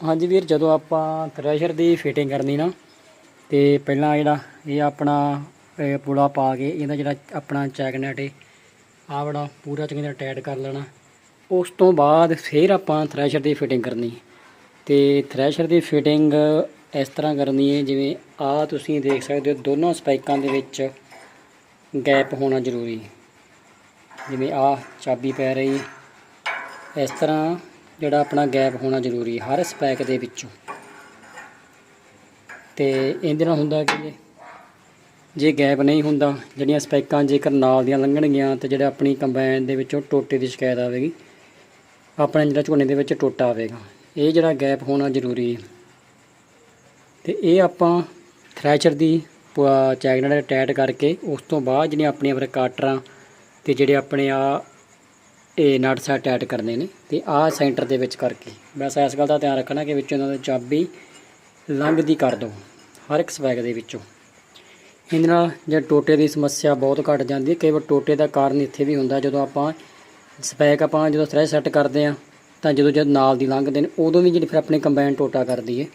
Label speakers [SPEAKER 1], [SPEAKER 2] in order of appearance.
[SPEAKER 1] ਹਾਂਜੀ ਵੀਰ, ਜਦੋਂ ਆਪਾਂ ਥ੍ਰੈਸ਼ਰ ਦੀ ਫਿਟਿੰਗ ਕਰਨੀ ਨਾ, ਤੇ ਪਹਿਲਾਂ ਜਿਹੜਾ ਇਹ ਆਪਣਾ, ਇਹ ਪੁਲਾ ਪਾ ਕੇ ਇਹਦਾ ਜਿਹੜਾ ਆਪਣਾ ਚੈਕ ਨੈਟ ਹੈ ਆਹ ਬੜਾ ਪੂਰਾ ਚੰਗੀ ਤਰ੍ਹਾਂ ਟਾਈਟ ਕਰ ਲੈਣਾ। ਉਸ ਤੋਂ ਬਾਅਦ ਫਿਰ ਆਪਾਂ ਥ੍ਰੈਸ਼ਰ ਦੀ ਫਿਟਿੰਗ ਕਰਨੀ। ਤੇ ਥ੍ਰੈਸ਼ਰ ਦੀ ਫਿਟਿੰਗ ਇਸ ਤਰ੍ਹਾਂ ਕਰਨੀ ਹੈ ਜਿਵੇਂ ਆਹ ਤੁਸੀਂ ਦੇਖ ਸਕਦੇ ਹੋ, ਦੋਨੋਂ ਸਪਾਈਕਾਂ ਦੇ ਵਿੱਚ ਗੈਪ ਹੋਣਾ ਜ਼ਰੂਰੀ। ਜਿਵੇਂ ਆਹ ਚਾਬੀ ਪੈ ਰਹੀ ਇਸ ਤਰ੍ਹਾਂ ਜਿਹੜਾ ਆਪਣਾ ਗੈਪ ਹੋਣਾ ਜ਼ਰੂਰੀ ਹਰ ਸਪੈਕ ਦੇ ਵਿੱਚੋਂ। ਤੇ ਇਹਦੇ ਨਾਲ ਹੁੰਦਾ ਕਿ ਜੇ ਗੈਪ ਨਹੀਂ ਹੁੰਦਾ, ਜਿਹੜੀਆਂ ਸਪੈਕਾਂ ਜੇਕਰ ਨਾਲ ਦੀਆਂ ਲੰਘਣਗੀਆਂ ਤੇ ਜਿਹੜਾ ਆਪਣੀ ਕੰਬਾਈਨ ਦੇ ਵਿੱਚੋਂ ਟੋਟੇ ਦੀ ਸ਼ਿਕਾਇਤ ਆਵੇਗੀ, ਆਪਣੇ ਜਿਹੜਾ ਝੋਨੇ ਦੇ ਵਿੱਚ ਟੋਟਾ ਆਵੇਗਾ। ਇਹ ਜਿਹੜਾ ਗੈਪ ਹੋਣਾ ਜ਼ਰੂਰੀ ਹੈ। ਤੇ ਇਹ ਆਪਾਂ ਥ੍ਰੈਸ਼ਰ ਦੀ ਚੈਕ ਨਾਲ ਕਰਕੇ ਉਸ ਤੋਂ ਬਾਅਦ ਜਿਹੜੀਆਂ ਆਪਣੀਆਂ ਫਿਰ ਕਾਟਰਾਂ ਤੇ ਜਿਹੜੇ ਆਪਣੇ ਆ ਇਹ ਨਟ ਸਾ ਟੈਟ ਕਰਨੇ ਨੇ ਤੇ ਆਹ ਸੈਂਟਰ ਦੇ ਵਿੱਚ ਕਰਕੇ। ਬਸ ਇਸ ਗੱਲ ਦਾ ਧਿਆਨ ਰੱਖਣਾ ਕਿ ਵਿੱਚੋਂ ਇਹਨਾਂ ਦੀ ਚਾਬੀ ਲੰਘਦੀ ਕਰ ਦਿਓ ਹਰ ਇੱਕ ਸਵੈਗ ਦੇ ਵਿੱਚੋਂ। ਇਹਦੇ ਨਾਲ ਜੇ ਟੋਟੇ ਦੀ ਸਮੱਸਿਆ ਬਹੁਤ ਘਟ ਜਾਂਦੀ ਹੈ, ਕਈ ਵਾਰ ਟੋਟੇ ਦਾ ਕਾਰਨ ਇੱਥੇ ਵੀ ਹੁੰਦਾ ਜਦੋਂ ਆਪਾਂ ਸਪੈਕ ਆਪਾਂ ਜਦੋਂ ਥ੍ਰੈਸ਼ ਸੈੱਟ ਕਰਦੇ ਆ ਤਾਂ ਜਦੋਂ ਜਦ ਨਾਲ ਦੀ ਲੰਘਦੇ ਨੇ, ਉਦੋਂ ਵੀ ਜਿਹੜੀ ਫਿਰ ਆਪਣੇ ਕੰਬਾਈਨ ਟੋਟਾ ਕਰਦੀ ਹੈ।